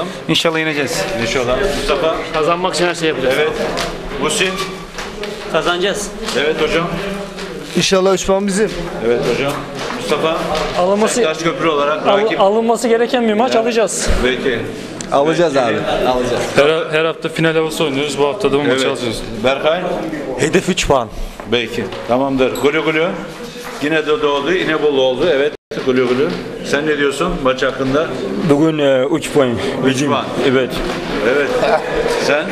bakalım. İnşallah yeneceğiz. İnşallah. Mustafa. Kazanmak için her şey yapacağız. Evet. Musin. Kazanacağız. Evet hocam. İnşallah 3 puan bizim. Evet hocam. Mustafa. Alınması, Taş köprü olarak al- rakip. alınması gereken bir maç alacağız. Belki. Alacağız abi. Alacağız. Her, her hafta final havası oynuyoruz. Bu hafta da bu maçı Evet. alacağız. Berkay. Hedef 3 puan. Belki. Tamamdır. Gülü gülü. Yine de oldu. Yine bol oldu. Evet. Gülü gülü. Sen ne diyorsun maç hakkında? Bugün 3 puan. Üç puan. Evet. Evet. Sen?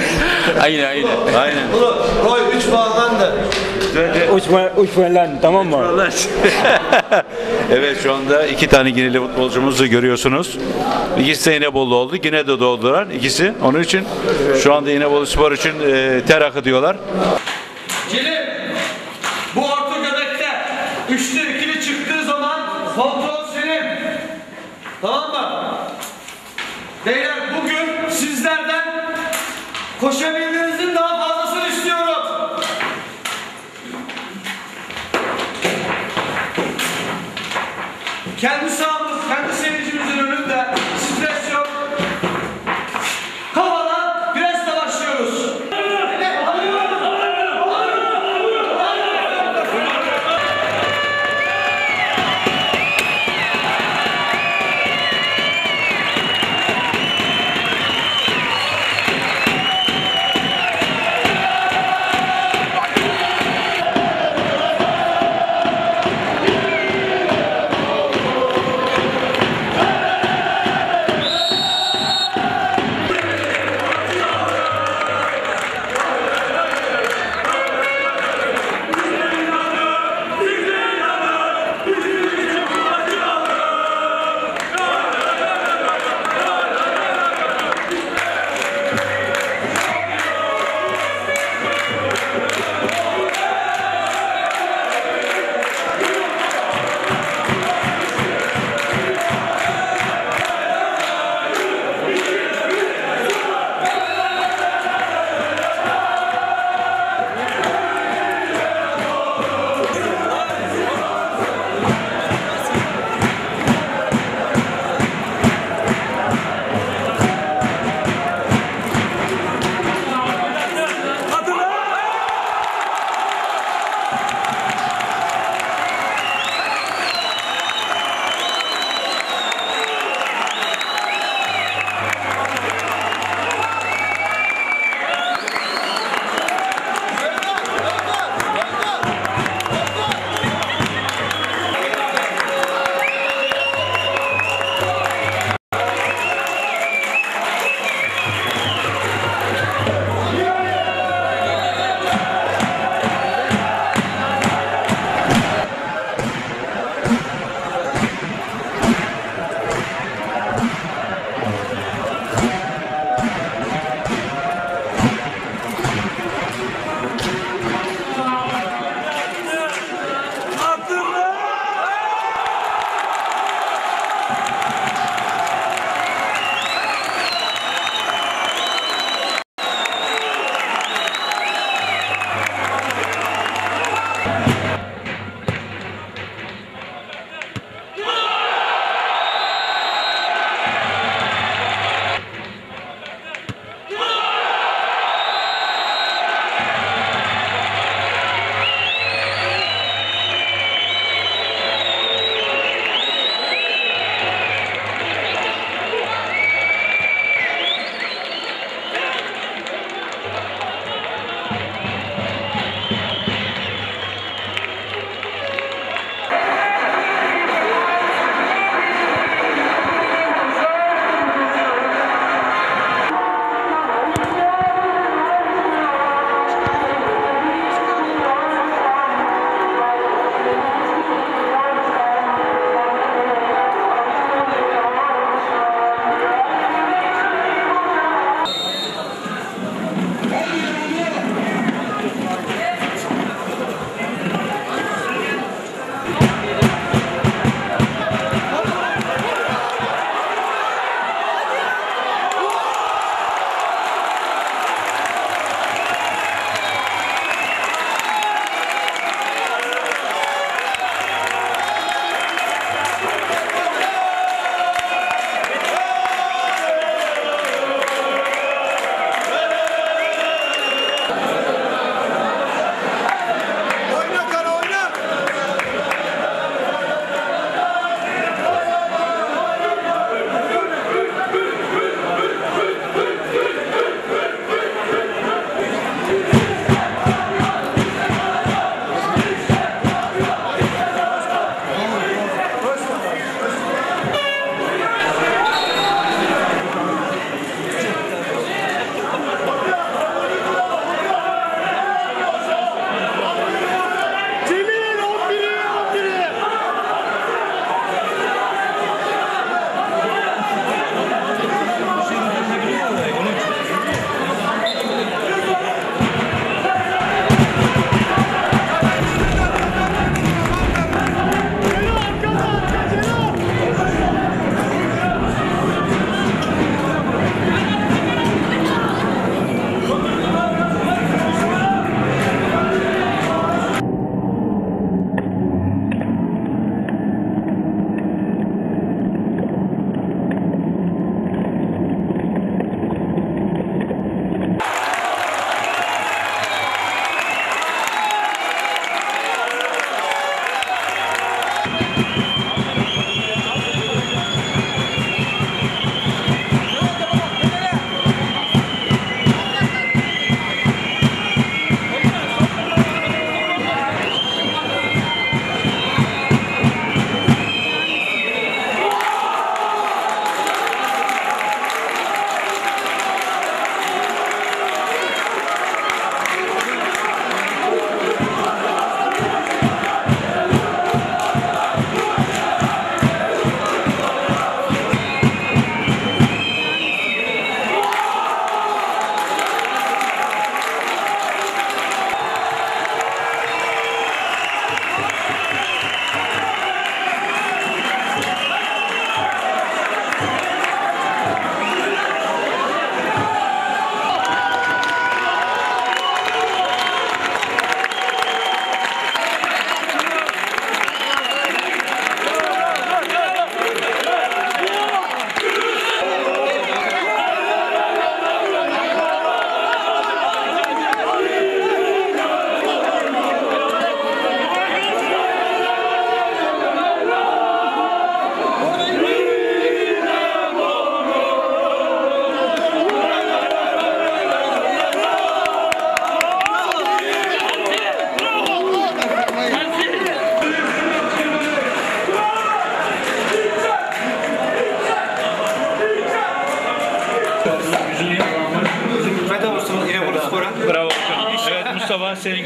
Aynen aynen. Aynen. Roy 3 puanlandı. 3 puan, 3 puan lan tamam mı? Allah. evet şu anda iki tane Gineli futbolcumuzu görüyorsunuz. İkisi de İnebolu oldu. Yine de doğdular ikisi. Onun için şu anda İnebolu Spor için e, ter akıtıyorlar. Gelin. Bu orta göbekte üçlü ikili çıktığı zaman kontrol senin. Tamam mı? Beyler bugün sizlerden koşabildiğinizin daha fazlasını istiyorum. Kendi sahamız,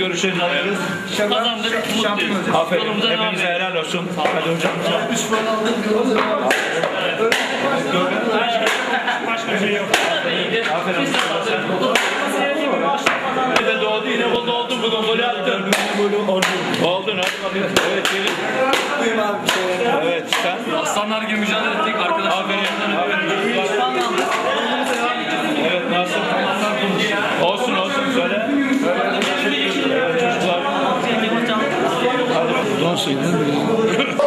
Görüşlerini alıyoruz. Kazandık, mutluyuz. Aferin. Yolumuza devam Hepinize edelim. helal olsun. Hadi hocam. Başka bir şey yok. Aferin. Bir de doğdu yine bol oldun bugün golü attın. Oldun hadi bakayım. Evet çevir. Evet sen. Aslanlar gibi mücadele ettik arkadaşlar. Aferin. Aferin. Evet nasıl? Olsun olsun söyle. Evet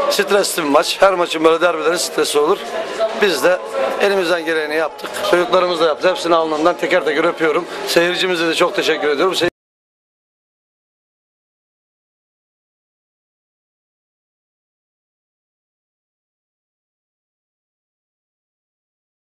Stresli maç. Her maçın böyle derbilerin stresi olur. Biz de elimizden geleni yaptık. Çocuklarımız da yaptı. Hepsini alnından teker teker öpüyorum. Seyircimize de çok teşekkür ediyorum.